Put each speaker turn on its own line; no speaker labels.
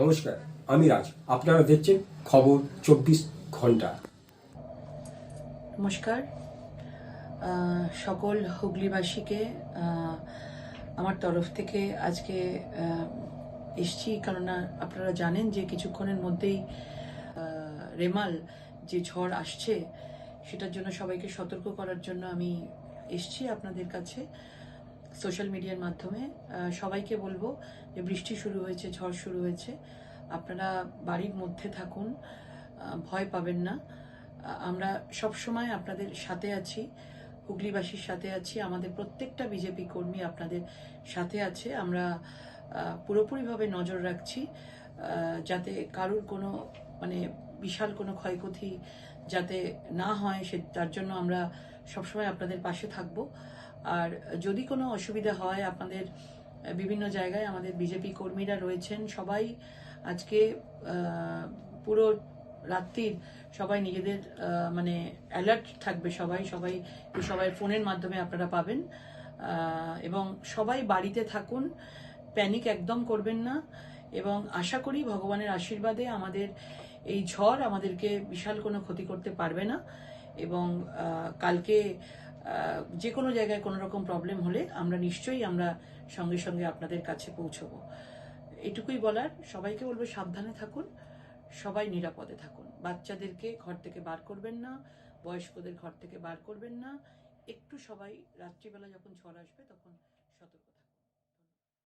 নমস্কার, আমি রাজ। আপনারা দেখছেন খবর চব্বিশ ঘণ্টা।
নমস্কার। সকল হুগলিবাসীকে আমার তরফ থেকে আজকে এসছি, কেননা আপনারা জানেন যে কিছুক্ষণের মধ্যেই রেমাল যে ঝড় আসছে, সেটার জন্য সবাইকে সতর্ক করার জন্য আমি এসছি আপনাদের কাছে। সোশ্যাল মিডিয়ার মাধ্যমে সবাইকে বলব যে বৃষ্টি শুরু হয়েছে, ঝড় শুরু হয়েছে। আপনারা বাড়ির মধ্যে থাকুন ভয় পাবেন না। আমরা সব সময় আপনাদের সাথে আছি, হুগলিবাসীর সাথে আছি, আমাদের প্রত্যেকটা বিজেপি কর্মী আপনাদের সাথে আছে। আমরা পুরোপুরিভাবে নজর রাখছি যাতে কারুর কোনো মানে বিশাল কোনো ক্ষয়ক্ষতি যাতে না হয়, সে, তার জন্য আমরা সবসময় আপনাদের পাশে থাকব। আর যদি কোনো অসুবিধা হয় আপনাদের বিভিন্ন জায়গায় আমাদের বিজেপি কর্মীরা রয়েছেন, সবাই আজকে পুরো রাত্রির সবাই নিজেদের মানে অ্যালার্ট থাকবে সবাই সবাই সবাই ফোনের মাধ্যমে আপনারা পাবেন। এবং সবাই বাড়িতে থাকুন প্যানিক একদম করবেন না। এবং আশা করি ভগবানের আশীর্বাদে আমাদের এই ঝড় আমাদেরকে বিশাল কোনো ক্ষতি করতে পারবে না। এবং কালকে যে কোনো জায়গায় কোনো রকম প্রবলেম হলে আমরা নিশ্চয়ই আমরা সঙ্গে সঙ্গে আপনাদের কাছে পৌঁছব। এটুকুই বলার, সবাইকে বলব সাবধানে থাকুন, সবাই নিরাপদে থাকুন। বাচ্চাদেরকে ঘর থেকে বার করবেন না, বয়স্কদের ঘর থেকে বার করবেন না। একটু সবাই রাত্রিবেলা যখন ঝড় আসবে তখন সতর্ক